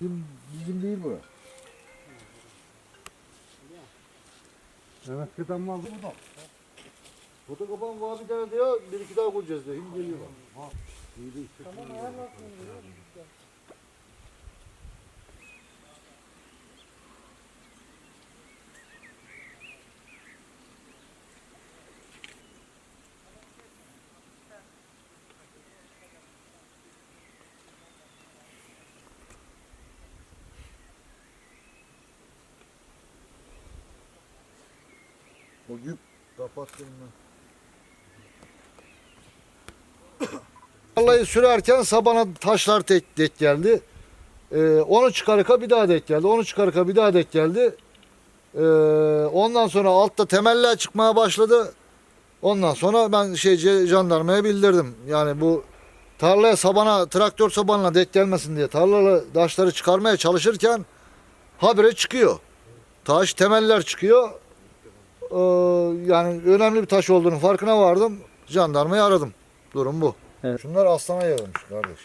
Bizim, bizim değil bu. Evet, kıtan mal burada. Foto kapan var bir tane diyor, bir iki daha koyacağız diyor. Şimdi geliyor. O yük kapattım ben. Vallahi sürerken sabana taşlar tek denk geldi. Ee, onu çıkarıka bir daha denk geldi. Onu çıkarıka bir daha denk geldi. Ee, ondan sonra altta temeller çıkmaya başladı. Ondan sonra ben şeyce jandarmaya bildirdim. Yani bu tarlaya sabana traktör sabanına denk gelmesin diye tarlalı taşları çıkarmaya çalışırken habire çıkıyor. Taş temeller çıkıyor. Ee, yani önemli bir taş olduğunu farkına vardım. Jandarmayı aradım. Durum bu. Evet. Şunlar aslana yağılmış kardeş.